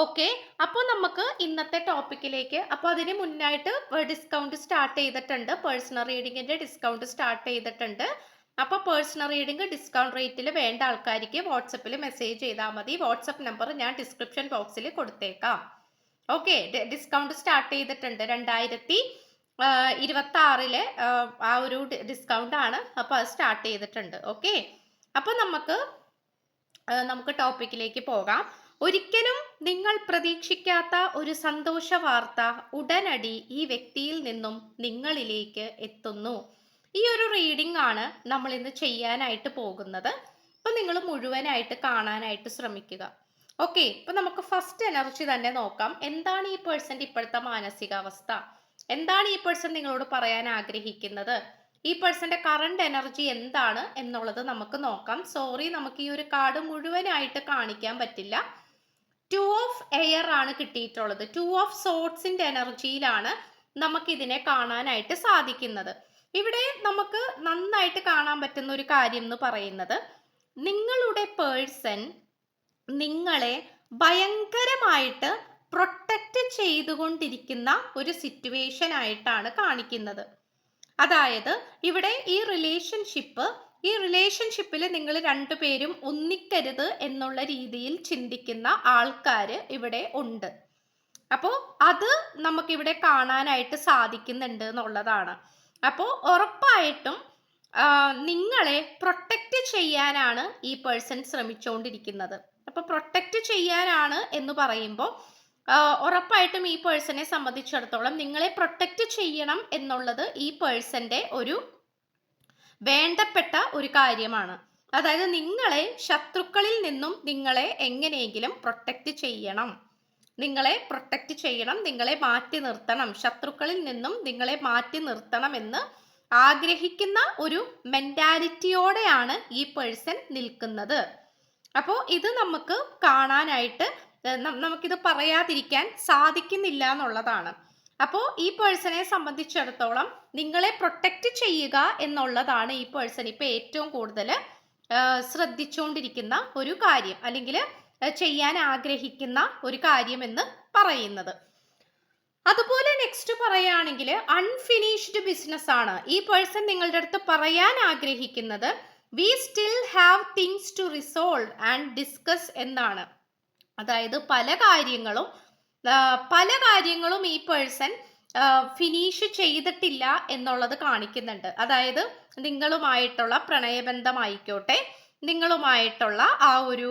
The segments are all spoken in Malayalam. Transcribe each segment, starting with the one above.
ഓക്കെ അപ്പോൾ നമുക്ക് ഇന്നത്തെ ടോപ്പിക്കിലേക്ക് അപ്പോൾ അതിന് മുന്നായിട്ട് ഡിസ്കൗണ്ട് സ്റ്റാർട്ട് ചെയ്തിട്ടുണ്ട്. പേഴ്സണൽ റീഡിങ്ങിന്റെ ഡിസ്കൗണ്ട് സ്റ്റാർട്ട് ചെയ്തിട്ടുണ്ട്. അപ്പോൾ പേഴ്സണൽ റീഡിംഗ് ഡിസ്കൗണ്ട് റേറ്റിൽ വേണ്ട ആൾക്കാർക്ക് വാട്സപ്പിൽ മെസ്സേജ് ചെയ്താൽ മതി. വാട്സപ്പ് നമ്പർ ഞാൻ ഡിസ്ക്രിപ്ഷൻ ബോക്സിൽ കൊടുത്തേക്കാം. ഓക്കെ ഡിസ്കൗണ്ട് സ്റ്റാർട്ട് ചെയ്തിട്ടുണ്ട്. രണ്ടായിരത്തി ഇരുപത്തി ആറിലെ ആ ഒരു ഡിസ്കൗണ്ട് ആണ്. അപ്പോൾ അത് സ്റ്റാർട്ട് ചെയ്തിട്ടുണ്ട്. ഓക്കെ അപ്പോൾ നമുക്ക് നമുക്ക് ടോപ്പിക്കിലേക്ക് പോകാം. ഒരിക്കലും നിങ്ങൾ പ്രതീക്ഷിക്കാത്ത ഒരു സന്തോഷ വാർത്ത ഉടനടി ഈ വ്യക്തിയിൽ നിന്നും നിങ്ങളിലേക്ക് എത്തുന്നു. ഈ ഒരു റീഡിംഗ് ആണ് നമ്മൾ ഇന്ന് ചെയ്യാനായിട്ട് പോകുന്നത്. അപ്പൊ നിങ്ങൾ മുഴുവനായിട്ട് കാണാനായിട്ട് ശ്രമിക്കുക. ഓക്കെ ഇപ്പൊ നമുക്ക് ഫസ്റ്റ് എനർജി തന്നെ നോക്കാം. എന്താണ് ഈ പേഴ്സന്റെ ഇപ്പോഴത്തെ മാനസികാവസ്ഥ? എന്താണ് ഈ പേഴ്സൺ നിങ്ങളോട് പറയാൻ ആഗ്രഹിക്കുന്നത്? ഈ പേഴ്സന്റെ കറണ്ട് എനർജി എന്താണ് എന്നുള്ളത് നമുക്ക് നോക്കാം. സോറി നമുക്ക് ഈ ഒരു കാർഡ് മുഴുവനായിട്ട് കാണിക്കാൻ പറ്റില്ല. ടു ഓഫ് എയർ ആണ് കിട്ടിയിട്ടുള്ളത്. ടു ഓഫ് സോട്സിന്റെ എനർജിയിലാണ് നമുക്കിതിനെ കാണാനായിട്ട് സാധിക്കുന്നത്. ഇവിടെ നമുക്ക് നന്നായിട്ട് കാണാൻ പറ്റുന്ന ഒരു കാര്യം എന്ന് പറയുന്നത് നിങ്ങളുടെ പേഴ്സൺ നിങ്ങളെ ഭയങ്കരമായിട്ട് പ്രൊട്ടക്റ്റ് ചെയ്തുകൊണ്ടിരിക്കുന്ന ഒരു സിറ്റുവേഷൻ ആയിട്ടാണ് കാണിക്കുന്നത്. അതായത് ഇവിടെ ഈ റിലേഷൻഷിപ്പ് ഈ റിലേഷൻഷിപ്പിൽ നിങ്ങൾ രണ്ടുപേരും ഒന്നിക്കരുത് എന്നുള്ള രീതിയിൽ ചിന്തിക്കുന്ന ആൾക്കാർ ഇവിടെ ഉണ്ട്. അപ്പോൾ അത് നമുക്കിവിടെ കാണാനായിട്ട് സാധിക്കുന്നുണ്ട് എന്നുള്ളതാണ്. അപ്പോൾ ഉറപ്പായിട്ടും നിങ്ങളെ പ്രൊട്ടക്റ്റ് ചെയ്യാനാണ് ഈ പേഴ്സൺ ശ്രമിച്ചുകൊണ്ടിരിക്കുന്നത് അപ്പോൾ പ്രൊട്ടക്റ്റ് ചെയ്യാനാണ് എന്ന് പറയുമ്പോൾ ഉറപ്പായിട്ടും ഈ പേഴ്സണെ സംബന്ധിച്ചിടത്തോളം നിങ്ങളെ പ്രൊട്ടക്റ്റ് ചെയ്യണം എന്നുള്ളത് ഈ പേഴ്സന്റെ ഒരു വേണ്ടപ്പെട്ട ഒരു കാര്യമാണ്. അതായത് നിങ്ങളെ ശത്രുക്കളിൽ നിന്നും നിങ്ങളെ എങ്ങനെയെങ്കിലും പ്രൊട്ടക്റ്റ് ചെയ്യണം. നിങ്ങളെ പ്രൊട്ടക്റ്റ് ചെയ്യണം നിങ്ങളെ മാറ്റി നിർത്തണം. ശത്രുക്കളിൽ നിന്നും നിങ്ങളെ മാറ്റി നിർത്തണം എന്ന് ആഗ്രഹിക്കുന്ന ഒരു മെന്റാലിറ്റിയോടെയാണ് ഈ പേഴ്സൺ നിൽക്കുന്നത്. അപ്പോൾ ഇത് നമുക്ക് കാണാനായിട്ട് നമുക്കിത് പറയാതിരിക്കാൻ സാധിക്കുന്നില്ല എന്നുള്ളതാണ്. അപ്പോൾ ഈ പേഴ്സണെ സംബന്ധിച്ചിടത്തോളം നിങ്ങളെ പ്രൊട്ടക്റ്റ് ചെയ്യുക എന്നുള്ളതാണ് ഈ പേഴ്സൺ ഇപ്പോൾ ഏറ്റവും കൂടുതൽ ശ്രദ്ധിച്ചുകൊണ്ടിരിക്കുന്ന ഒരു കാര്യം. അല്ലെങ്കിൽ ചെയ്യാൻ ആഗ്രഹിക്കുന്ന ഒരു കാര്യം എന്ന് പറയുന്നത്. അതുപോലെ നെക്സ്റ്റ് പറയുകയാണെങ്കിൽ അൺഫിനിഷ്ഡ് ബിസിനസ് ആണ്. ഈ പേഴ്സൺ നിങ്ങളുടെ അടുത്ത് പറയാൻ ആഗ്രഹിക്കുന്നത് we still have things to resolve and discuss എന്നാണ്. അതായത് പല കാര്യങ്ങളും പല കാര്യങ്ങളും ഈ പേഴ്സൺ ഫിനിഷ് ചെയ്തിട്ടില്ല എന്നുള്ളത് കാണിക്കുന്നുണ്ട്. അതായത് നിങ്ങളുമായിട്ടുള്ള പ്രണയബന്ധമായിക്കോട്ടെ നിങ്ങളുമായിട്ടുള്ള ആ ഒരു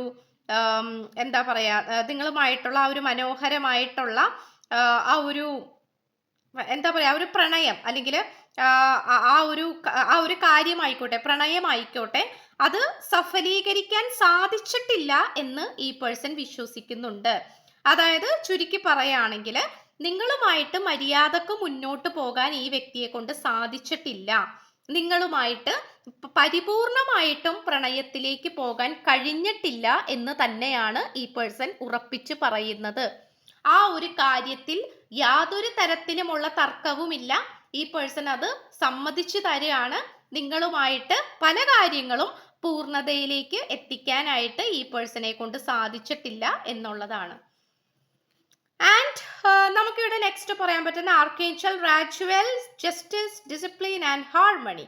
എന്താ പറയാ നിങ്ങളുമായിട്ടുള്ള ആ ഒരു മനോഹരമായിട്ടുള്ള ആ, ഒരു എന്താ പറയാ ഒരു പ്രണയം അല്ലെങ്കിൽ ആ ഒരു ആ ഒരു കാര്യമായിക്കോട്ടെ പ്രണയമായിക്കോട്ടെ അത് സഫലീകരിക്കാൻ സാധിച്ചിട്ടില്ല എന്ന് ഈ പേഴ്സൺ വിശ്വസിക്കുന്നുണ്ട്. അതായത് ചുരുക്കി പറയുകയാണെങ്കിൽ നിങ്ങളുമായിട്ട് മര്യാദയ്ക്ക് മുന്നോട്ട് പോകാൻ ഈ വ്യക്തിയെ കൊണ്ട് സാധിച്ചിട്ടില്ല. നിങ്ങളുമായിട്ട് പരിപൂർണമായിട്ടും പ്രണയത്തിലേക്ക് പോകാൻ കഴിഞ്ഞിട്ടില്ല എന്ന് തന്നെയാണ് ഈ പേഴ്സൺ ഉറപ്പിച്ച് പറയുന്നത്. ആ ഒരു കാര്യത്തിൽ യാതൊരു തരത്തിലുമുള്ള തർക്കവുമില്ല. ഈ പേഴ്സൺ അത് സമ്മതിച്ചു തരികയാണ്. നിങ്ങളുമായിട്ട് പല കാര്യങ്ങളും പൂർണതയിലേക്ക് എത്തിക്കാനായിട്ട് ഈ പേഴ്സണെ കൊണ്ട് സാധിച്ചിട്ടില്ല എന്നുള്ളതാണ്. ആൻഡ് നമുക്കിവിടെ നെക്സ്റ്റ് പറയാൻ പറ്റുന്ന archangel Raguel justice discipline and harmony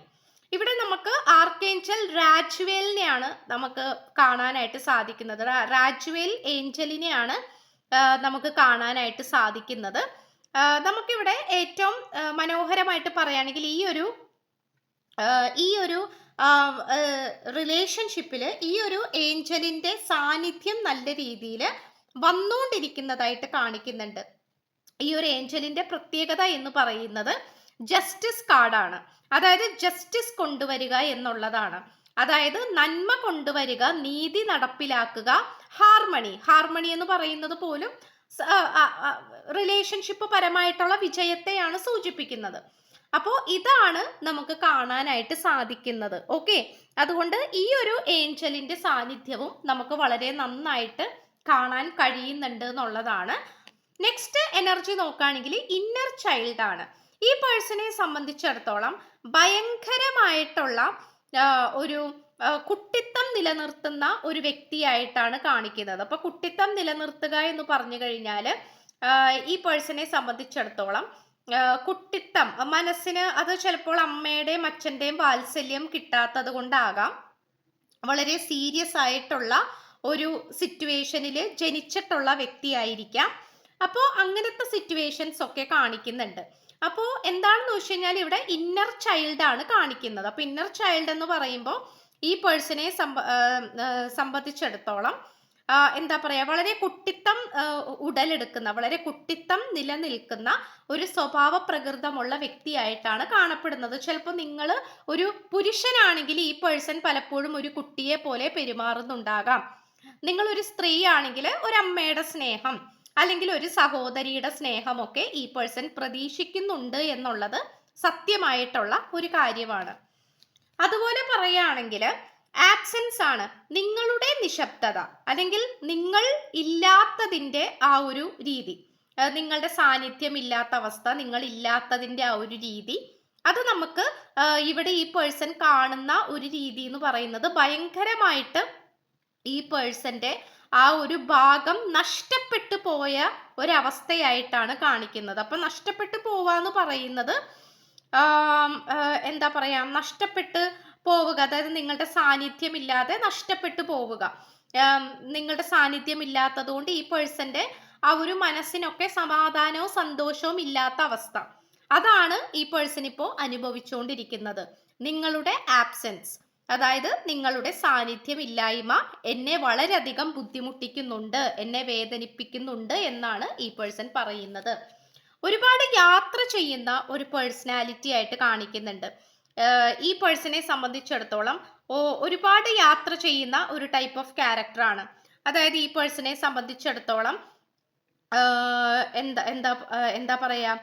ഇവിടെ നമുക്ക് ആർക്കേഞ്ചൽ റാച്ചുവലിനെയാണ് നമുക്ക് കാണാനായിട്ട് സാധിക്കുന്നത്. റാജുവൽ ഏഞ്ചലിനെയാണ് നമുക്ക് കാണാനായിട്ട് സാധിക്കുന്നത്. നമുക്കിവിടെ ഏറ്റവും മനോഹരമായിട്ട് പറയുകയാണെങ്കിൽ ഈ ഒരു ഈ ഒരു റിലേഷൻഷിപ്പിൽ ഈ ഒരു ഏഞ്ചലിന്റെ സാന്നിധ്യം നല്ല രീതിയിൽ വന്നുകൊണ്ടിരിക്കുന്നതായിട്ട് കാണിക്കുന്നുണ്ട്. ഈ ഒരു ഏഞ്ചലിന്റെ പ്രത്യേകത എന്ന് പറയുന്നത് ജസ്റ്റിസ് കാർഡാണ് അതായത് ജസ്റ്റിസ് കൊണ്ടുവരിക എന്നുള്ളതാണ്. അതായത് നന്മ കൊണ്ടുവരിക നീതി നടപ്പിലാക്കുക ഹാർമണി ഹാർമണി എന്ന് പറയുന്നത് പോലും റിലേഷൻഷിപ്പ് പരമായിട്ടുള്ള വിജയത്തെയാണ് സൂചിപ്പിക്കുന്നത്. അപ്പോൾ ഇതാണ് നമുക്ക് കാണാനായിട്ട് സാധിക്കുന്നത്. ഓക്കെ അതുകൊണ്ട് ഈ ഒരു ഏഞ്ചലിന്റെ സാന്നിധ്യവും നമുക്ക് വളരെ നന്നായിട്ട് കാണാൻ കഴിയുന്നുണ്ട് എന്നുള്ളതാണ് നെക്സ്റ്റ് എനർജി നോക്കുകയാണെങ്കിൽ ഇന്നർ ചൈൽഡ് ആണ്. ഈ പേഴ്സണെ സംബന്ധിച്ചിടത്തോളം ഭയങ്കരമായിട്ടുള്ള ഒരു കുട്ടിത്തം നിലനിർത്തുന്ന ഒരു വ്യക്തിയായിട്ടാണ് കാണിക്കുന്നത്. അപ്പൊ കുട്ടിത്തം നിലനിർത്തുക എന്ന് പറഞ്ഞു കഴിഞ്ഞാൽ ഈ പേഴ്സണെ സംബന്ധിച്ചിടത്തോളം കുട്ടിത്തം മനസ്സിന് അത് ചിലപ്പോൾ അമ്മയുടെയും അച്ഛന്റെയും വാത്സല്യം കിട്ടാത്തത് കൊണ്ടാകാം. വളരെ സീരിയസ് ആയിട്ടുള്ള ഒരു സിറ്റുവേഷനിൽ ജനിച്ചിട്ടുള്ള വ്യക്തിയായിരിക്കാം. അപ്പോൾ അങ്ങനത്തെ സിറ്റുവേഷൻസ് ഒക്കെ കാണിക്കുന്നുണ്ട്. അപ്പോൾ എന്താണെന്ന് വെച്ച് കഴിഞ്ഞാൽ ഇവിടെ ഇന്നർ ചൈൽഡ് ആണ് കാണിക്കുന്നത്. അപ്പോൾ ഇന്നർ ചൈൽഡ് എന്ന് പറയുമ്പോൾ ഈ പേഴ്സണെ സംബ സംബന്ധിച്ചിടത്തോളം എന്താ പറയുക വളരെ കുട്ടിത്തം ഉടലെടുക്കുന്ന വളരെ കുട്ടിത്തം നിലനിൽക്കുന്ന ഒരു സ്വഭാവ പ്രകൃതമുള്ള വ്യക്തിയായിട്ടാണ് കാണപ്പെടുന്നത്. ചിലപ്പോൾ നിങ്ങൾ ഒരു പുരുഷനാണെങ്കിൽ ഈ പേഴ്സൺ പലപ്പോഴും ഒരു കുട്ടിയെ പോലെ പെരുമാറുന്നുണ്ടാകാം. നിങ്ങൾ ഒരു സ്ത്രീ ആണെങ്കിൽ ഒരു അമ്മയുടെ സ്നേഹം അല്ലെങ്കിൽ ഒരു സഹോദരിയുടെ സ്നേഹമൊക്കെ ഈ പേഴ്സൺ പ്രതീക്ഷിക്കുന്നുണ്ട് എന്നുള്ളത് സത്യമായിട്ടുള്ള ഒരു കാര്യമാണ്. അതുപോലെ പറയുകയാണെങ്കിൽ ആബ്സെൻസ് ആണ് നിങ്ങളുടെ നിശബ്ദത അല്ലെങ്കിൽ നിങ്ങൾ ഇല്ലാത്തതിന്റെ ആ ഒരു രീതി. നിങ്ങളുടെ സാന്നിധ്യം ഇല്ലാത്ത അവസ്ഥ നിങ്ങൾ ഇല്ലാത്തതിന്റെ ആ ഒരു രീതി. അത് നമുക്ക് ഇവിടെ ഈ പേഴ്സൺ കാണുന്ന ഒരു രീതി എന്ന് പറയുന്നത് ഭയങ്കരമായിട്ട് ഈ പേഴ്സന്റെ ആ ഒരു ഭാഗം നഷ്ടപ്പെട്ടു പോയ ഒരവസ്ഥയായിട്ടാണ് കാണിക്കുന്നത്. അപ്പൊ നഷ്ടപ്പെട്ടു പോവാന്ന് പറയുന്നത് എന്താ പറയാ നഷ്ടപ്പെട്ട് പോവുക അതായത് നിങ്ങളുടെ സാന്നിധ്യമില്ലാതെ നഷ്ടപ്പെട്ടു പോവുക. നിങ്ങളുടെ സാന്നിധ്യം ഇല്ലാത്തത് കൊണ്ട് ഈ പേഴ്സന്റെ ആ ഒരു മനസ്സിനൊക്കെ സമാധാനവും സന്തോഷവും ഇല്ലാത്ത അവസ്ഥ. അതാണ് ഈ പേഴ്സൺ ഇപ്പോൾ അനുഭവിച്ചുകൊണ്ടിരിക്കുന്നത്. നിങ്ങളുടെ ആബ്സെൻസ്. അതായത് നിങ്ങളുടെ സാന്നിധ്യം ഇല്ലായ്മ എന്നെ വളരെയധികം ബുദ്ധിമുട്ടിക്കുന്നുണ്ട് എന്നെ വേദനിപ്പിക്കുന്നുണ്ട് എന്നാണ് ഈ പേഴ്സൺ പറയുന്നത്. ഒരുപാട് യാത്ര ചെയ്യുന്ന ഒരു പേഴ്സണാലിറ്റി ആയിട്ട് കാണിക്കുന്നുണ്ട്. ഈ പേഴ്സണെ സംബന്ധിച്ചിടത്തോളം ഓ- ഒരുപാട് യാത്ര ചെയ്യുന്ന ഒരു ടൈപ്പ് ഓഫ് ക്യാരക്ടറാണ് അതായത് ഈ പേഴ്സണെ സംബന്ധിച്ചിടത്തോളം എന്താ എന്താ എന്താ പറയുക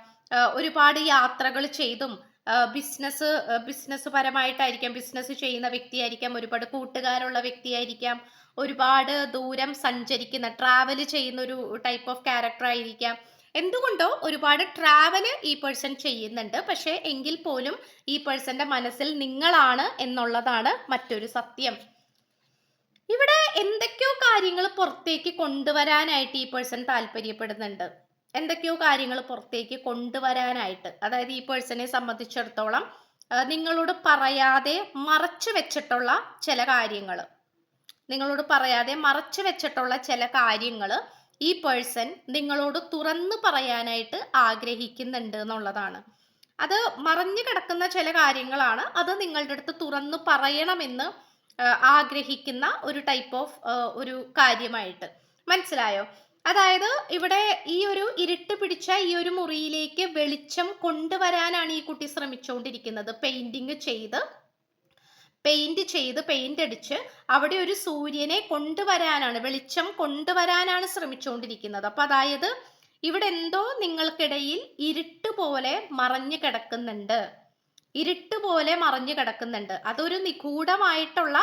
ഒരുപാട് യാത്രകൾ ചെയ്തും ബിസിനസ് ബിസിനസ് പരമായിട്ടായിരിക്കാം ബിസിനസ് ചെയ്യുന്ന വ്യക്തിയായിരിക്കാം ഒരുപാട് കൂട്ടുകാരുള്ള വ്യക്തിയായിരിക്കാം ഒരുപാട് ദൂരം സഞ്ചരിക്കുന്ന ട്രാവൽ ചെയ്യുന്ന ഒരു ടൈപ്പ് ഓഫ് ക്യാരക്ടർ ആയിരിക്കാം. എന്തുകൊണ്ടോ ഒരുപാട് ട്രാവൽ ഈ പേഴ്സൺ ചെയ്യുന്നുണ്ട്. പക്ഷേ എങ്കിൽ പോലും ഈ പേഴ്സന്റെ മനസ്സിൽ നിങ്ങളാണ് എന്നുള്ളതാണ് മറ്റൊരു സത്യം. ഇവിടെ എന്തൊക്കെയോ കാര്യങ്ങൾ പുറത്തേക്ക് കൊണ്ടുവരാനായിട്ട് ഈ പേഴ്സൺ താല്പര്യപ്പെടുന്നുണ്ട്. എന്തൊക്കെയോ കാര്യങ്ങൾ പുറത്തേക്ക് കൊണ്ടുവരാനായിട്ട്. അതായത് ഈ പേഴ്സണെ സംബന്ധിച്ചിടത്തോളം നിങ്ങളോട് പറയാതെ മറച്ചു വെച്ചിട്ടുള്ള ചില കാര്യങ്ങൾ. നിങ്ങളോട് പറയാതെ മറച്ചു വെച്ചിട്ടുള്ള ചില കാര്യങ്ങൾ ഈ പേഴ്സൺ നിങ്ങളോട് തുറന്നു പറയാനായിട്ട് ആഗ്രഹിക്കുന്നുണ്ട് എന്നുള്ളതാണ്. അത് മറഞ്ഞു കിടക്കുന്ന ചില കാര്യങ്ങളാണ് അത് നിങ്ങളുടെ അടുത്ത് തുറന്നു പറയണമെന്ന് ആഗ്രഹിക്കുന്ന ഒരു ടൈപ്പ് ഓഫ് ഒരു കാര്യമായിട്ട്. മനസ്സിലായോ? അതായത് ഇവിടെ ഈ ഒരു ഇരുട്ട് പിടിച്ച ഈ ഒരു മുറിയിലേക്ക് വെളിച്ചം കൊണ്ടുവരാനാണ് ഈ കുട്ടി ശ്രമിച്ചുകൊണ്ടിരിക്കുന്നത് പെയിന്റിങ് ചെയ്ത് പെയിന്റ് ചെയ്ത് പെയിന്റ് അടിച്ച് അവിടെ ഒരു സൂര്യനെ കൊണ്ടുവരാനാണ് വെളിച്ചം കൊണ്ടുവരാനാണ് ശ്രമിച്ചുകൊണ്ടിരിക്കുന്നത് അപ്പൊ അതായത് ഇവിടെ എന്തോ നിങ്ങൾക്കിടയിൽ ഇരുട്ട് പോലെ മറഞ്ഞു കിടക്കുന്നുണ്ട്. ഇരുട്ട് പോലെ മറഞ്ഞു കിടക്കുന്നുണ്ട്. അതൊരു നിഗൂഢമായിട്ടുള്ള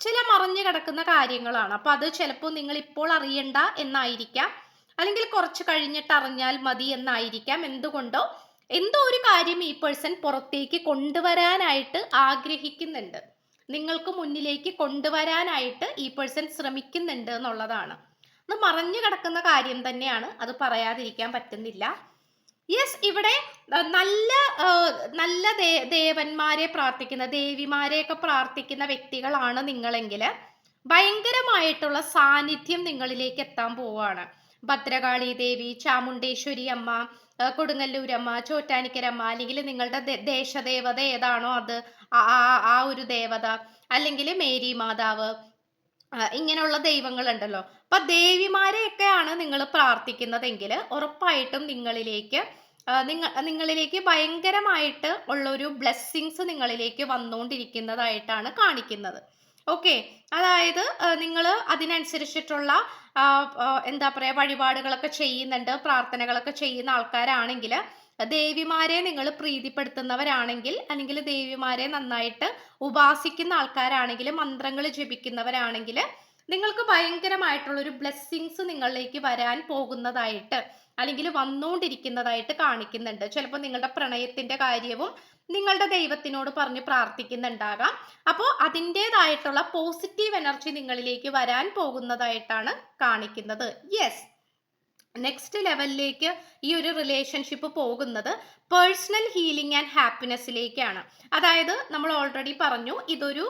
ചില മറിഞ്ഞു കിടക്കുന്ന കാര്യങ്ങളാണ്. അപ്പൊ അത് ചിലപ്പോൾ നിങ്ങൾ ഇപ്പോൾ അറിയണ്ട എന്നായിരിക്കാം. അല്ലെങ്കിൽ കുറച്ച് കഴിഞ്ഞിട്ട് അറിഞ്ഞാൽ മതി എന്നായിരിക്കാം. എന്തുകൊണ്ടോ എന്തോ ഒരു കാര്യം ഈ പേഴ്സൺ പുറത്തേക്ക് കൊണ്ടുവരാനായിട്ട് ആഗ്രഹിക്കുന്നുണ്ട്. നിങ്ങൾക്ക് മുന്നിലേക്ക് കൊണ്ടുവരാനായിട്ട് ഈ പേഴ്സൺ ശ്രമിക്കുന്നുണ്ട് എന്നുള്ളതാണ്. അത് മറഞ്ഞു കിടക്കുന്ന കാര്യം തന്നെയാണ്. അത് പറയാതിരിക്കാൻ പറ്റുന്നില്ല. യെസ് ഇവിടെ നല്ല നല്ല ദേവന്മാരെ പ്രാർത്ഥിക്കുന്ന ദേവിമാരെയൊക്കെ പ്രാർത്ഥിക്കുന്ന വ്യക്തികളാണ് നിങ്ങളെങ്കിൽ ഭയങ്കരമായിട്ടുള്ള സാന്നിധ്യം നിങ്ങളിലേക്ക് എത്താൻ പോവാണ് ഭദ്രകാളി ദേവി ചാമുണ്ടേശ്വരി അമ്മ കൊടുങ്ങല്ലൂരമ്മ ചോറ്റാനിക്കരമ്മ അല്ലെങ്കിൽ നിങ്ങളുടെ ദേശദേവത ഏതാണോ അത് ആ ഒരു ദേവത അല്ലെങ്കിൽ മേരി മാതാവ് ഇങ്ങനെയുള്ള ദൈവങ്ങളുണ്ടല്ലോ. അപ്പൊ ദേവിമാരെയൊക്കെയാണ് നിങ്ങൾ പ്രാർത്ഥിക്കുന്നതെങ്കിൽ ഉറപ്പായിട്ടും നിങ്ങളിലേക്ക് നിങ്ങ നിങ്ങളിലേക്ക് ഭയങ്കരമായിട്ട് ഉള്ളൊരു ബ്ലെസ്സിങ്സ് നിങ്ങളിലേക്ക് വന്നുകൊണ്ടിരിക്കുന്നതായിട്ടാണ് കാണിക്കുന്നത്. ഓക്കെ അതായത് നിങ്ങൾ അതിനനുസരിച്ചിട്ടുള്ള എന്താ പറയുക വഴിപാടുകളൊക്കെ ചെയ്യുന്നുണ്ട് പ്രാർത്ഥനകളൊക്കെ ചെയ്യുന്ന ആൾക്കാരാണെങ്കിൽ ദേവിമാരെ നിങ്ങൾ പ്രീതിപ്പെടുത്തുന്നവരാണെങ്കിൽ അല്ലെങ്കിൽ ദേവിമാരെ നന്നായിട്ട് ഉപാസിക്കുന്ന ആൾക്കാരാണെങ്കിൽ മന്ത്രങ്ങൾ ജപിക്കുന്നവരാണെങ്കിൽ നിങ്ങൾക്ക് ഭയങ്കരമായിട്ടുള്ളൊരു ബ്ലെസ്സിങ്സ് നിങ്ങളിലേക്ക് വരാൻ പോകുന്നതായിട്ട് അല്ലെങ്കിൽ വന്നുകൊണ്ടിരിക്കുന്നതായിട്ട് കാണിക്കുന്നുണ്ട്. ചിലപ്പോൾ നിങ്ങളുടെ പ്രണയത്തിന്റെ കാര്യവും നിങ്ങളുടെ ദൈവത്തിനോട് പറഞ്ഞ് പ്രാർത്ഥിക്കുന്നുണ്ടാകാം. അപ്പോൾ അതിന്റെതായിട്ടുള്ള പോസിറ്റീവ് എനർജി നിങ്ങളിലേക്ക് വരാൻ പോകുന്നതായിട്ടാണ് കാണിക്കുന്നത്. യെസ് നെക്സ്റ്റ് ലെവലിലേക്ക് ഈ ഒരു റിലേഷൻഷിപ്പ് പോകുന്നത് പേഴ്സണൽ ഹീലിംഗ് ആൻഡ് ഹാപ്പിനെസ്സിലേക്കാണ് അതായത് നമ്മൾ ഓൾറെഡി പറഞ്ഞു ഇതൊരു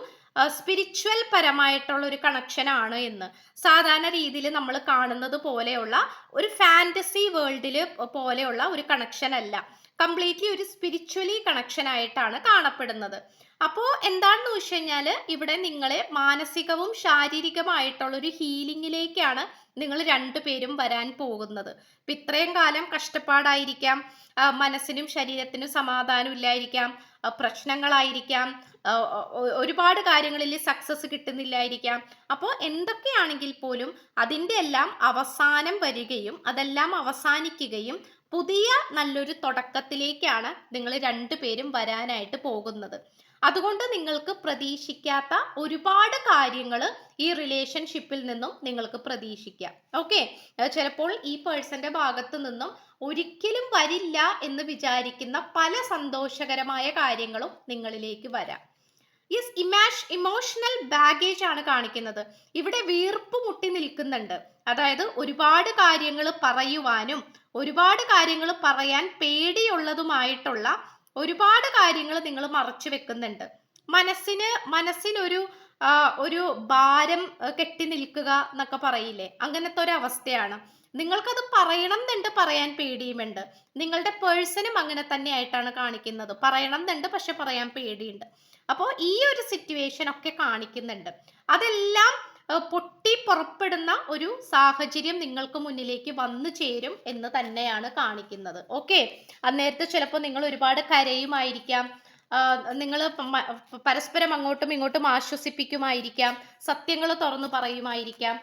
സ്പിരിച്വൽ പരമായിട്ടുള്ള ഒരു കണക്ഷൻ ആണ് എന്ന്. സാധാരണ രീതിയിൽ നമ്മൾ കാണുന്നത് പോലെയുള്ള ഒരു ഫാന്റസി വേൾഡിൽ പോലെയുള്ള ഒരു കണക്ഷൻ അല്ല. കംപ്ലീറ്റ്ലി ഒരു സ്പിരിച്വലി കണക്ഷൻ ആയിട്ടാണ് കാണപ്പെടുന്നത്. അപ്പോൾ എന്താണെന്ന് വെച്ച് കഴിഞ്ഞാൽ ഇവിടെ നിങ്ങളെ മാനസികവും ശാരീരികമായിട്ടുള്ള ഒരു ഹീലിംഗിലേക്കാണ് നിങ്ങൾ രണ്ടുപേരും വരാൻ പോകുന്നത്. ഇപ്പം ഇത്രയും കാലം കഷ്ടപ്പാടായിരിക്കാം. മനസ്സിനും ശരീരത്തിനും സമാധാനം ഇല്ലായിരിക്കാം പ്രശ്നങ്ങളായിരിക്കാം. ഒരുപാട് കാര്യങ്ങളിൽ സക്സസ് കിട്ടുന്നില്ലായിരിക്കാം. അപ്പോൾ എന്തൊക്കെയാണെങ്കിൽ പോലും അതിന്റെ എല്ലാം അവസാനം വരികയും അതെല്ലാം അവസാനിക്കുകയും പുതിയ നല്ലൊരു തുടക്കത്തിലേക്കാണ് നിങ്ങൾ രണ്ടുപേരും വരാനായിട്ട് പോകുന്നത്. അതുകൊണ്ട് നിങ്ങൾക്ക് പ്രതീക്ഷിക്കാത്ത ഒരുപാട് കാര്യങ്ങൾ ഈ റിലേഷൻഷിപ്പിൽ നിന്നും നിങ്ങൾക്ക് പ്രതീക്ഷിക്കാം. ഓക്കെ ചിലപ്പോൾ ഈ പേഴ്സന്റെ ഭാഗത്തു നിന്നും ഒരിക്കലും വരില്ല എന്ന് വിചാരിക്കുന്ന പല സന്തോഷകരമായ കാര്യങ്ങളും നിങ്ങളിലേക്ക് വരാം. യെസ് ഇമാഷ് ഇമോഷണൽ ബാഗേജ് ആണ് കാണിക്കുന്നത്. ഇവിടെ വീർപ്പ് മുട്ടി നിൽക്കുന്നുണ്ട്. അതായത് ഒരുപാട് കാര്യങ്ങൾ പറയുവാനും ഒരുപാട് കാര്യങ്ങൾ പറയാൻ പേടിയുള്ളതുമായിട്ടുള്ള ഒരുപാട് കാര്യങ്ങൾ നിങ്ങൾ മറച്ചു വെക്കുന്നുണ്ട്. മനസ്സിന് മനസ്സിനൊരു ഒരു ഭാരം കെട്ടി നിൽക്കുക എന്നൊക്കെ പറയില്ലേ? അങ്ങനത്തെ ഒരു അവസ്ഥയാണ്. നിങ്ങൾക്കത് പറയണം എന്നുണ്ട് പറയാൻ പേടിയുമുണ്ട്. നിങ്ങളുടെ പേഴ്സണും അങ്ങനെ തന്നെയായിട്ടാണ് കാണിക്കുന്നത്. പറയണം എന്നുണ്ട് പക്ഷെ പറയാൻ പേടിയുണ്ട്. അപ്പോൾ ഈ ഒരു സിറ്റുവേഷൻ ഒക്കെ കാണിക്കുന്നുണ്ട്. അതെല്ലാം പൊട്ടി പുറപ്പെടുന്ന ഒരു സാഹചര്യം നിങ്ങൾക്ക് മുന്നിലേക്ക് വന്നു ചേരും എന്ന് തന്നെയാണ് കാണിക്കുന്നത്. ഓക്കെ? അന്നേരത്തെ ചിലപ്പോൾ നിങ്ങൾ ഒരുപാട് കരയുമായിരിക്കാം. നിങ്ങൾ പരസ്പരം അങ്ങോട്ടും ഇങ്ങോട്ടും ആശ്വസിപ്പിക്കുമായിരിക്കാം. സത്യങ്ങൾ തുറന്നു പറയുമായിരിക്കാം.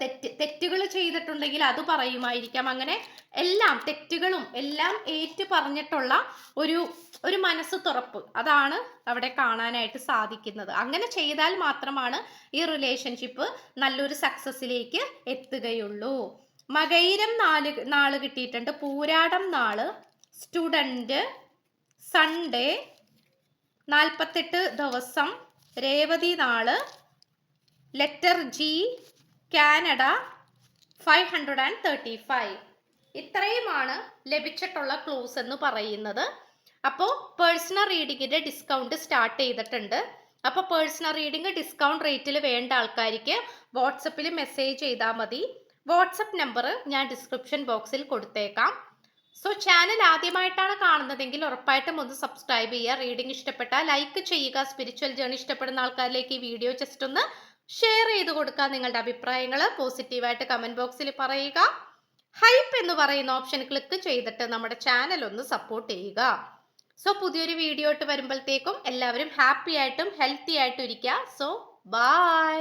തെറ്റ് തെറ്റുകൾ ചെയ്തിട്ടുണ്ടെങ്കിൽ അത് പറയുമായിരിക്കാം. അങ്ങനെ എല്ലാം തെറ്റുകളും എല്ലാം ഏറ്റു പറഞ്ഞിട്ടുള്ള ഒരു ഒരു മനസ്സ് തുറപ്പ് അതാണ് അവിടെ കാണാനായിട്ട് സാധിക്കുന്നത്. അങ്ങനെ ചെയ്താൽ മാത്രമാണ് ഈ റിലേഷൻഷിപ്പ് നല്ലൊരു സക്സസ്സിലേക്ക് എത്തുകയുള്ളൂ. മകൈരം നാല് നാൾ കിട്ടിയിട്ടുണ്ട്. പൂരാടം നാൾ സ്റ്റുഡന്റ് സൺഡേ നാൽപ്പത്തെട്ട് ദിവസം രേവതി നാൾ letter G Canada five hundred and thirty five ഇത്രയുമാണ് ലഭിച്ചിട്ടുള്ള ക്ലൂസ് എന്ന് പറയുന്നത്. അപ്പോൾ പേഴ്സണൽ റീഡിങ്ങിന്റെ ഡിസ്കൗണ്ട് സ്റ്റാർട്ട് ചെയ്തിട്ടുണ്ട്. അപ്പോൾ പേഴ്സണൽ റീഡിംഗ് ഡിസ്കൗണ്ട് റേറ്റിൽ വേണ്ട ആൾക്കാർക്ക് വാട്സപ്പിൽ മെസ്സേജ് ചെയ്താൽ മതി. വാട്സപ്പ് നമ്പർ ഞാൻ ഡിസ്ക്രിപ്ഷൻ ബോക്സിൽ കൊടുത്തേക്കാം. സോ ചാനൽ ആദ്യമായിട്ടാണ് കാണുന്നതെങ്കിൽ ഉറപ്പായിട്ടും ഒന്ന് സബ്സ്ക്രൈബ് ചെയ്യുക. റീഡിംഗ് ഇഷ്ടപ്പെട്ടാൽ ലൈക്ക് ചെയ്യുക. സ്പിരിച്വൽ ജേണി ഇഷ്ടപ്പെടുന്ന ആൾക്കാരിലേക്ക് ഈ വീഡിയോ ജസ്റ്റ് ഒന്ന് ഷെയർ ചെയ്ത് കൊടുക്കുക നിങ്ങളുടെ അഭിപ്രായങ്ങൾ പോസിറ്റീവായിട്ട് കമന്റ് ബോക്സിൽ പറയുക. ഹൈപ്പ് എന്ന് പറയുന്ന ഓപ്ഷൻ ക്ലിക്ക് ചെയ്തിട്ട് നമ്മുടെ ചാനൽ ഒന്ന് സപ്പോർട്ട് ചെയ്യുക. സോ പുതിയൊരു വീഡിയോ ഇട്ട് വരുമ്പോഴത്തേക്കും എല്ലാവരും ഹാപ്പി ആയിട്ടും ഹെൽത്തി ആയിട്ടും ഇരിക്കുക സോ ബൈ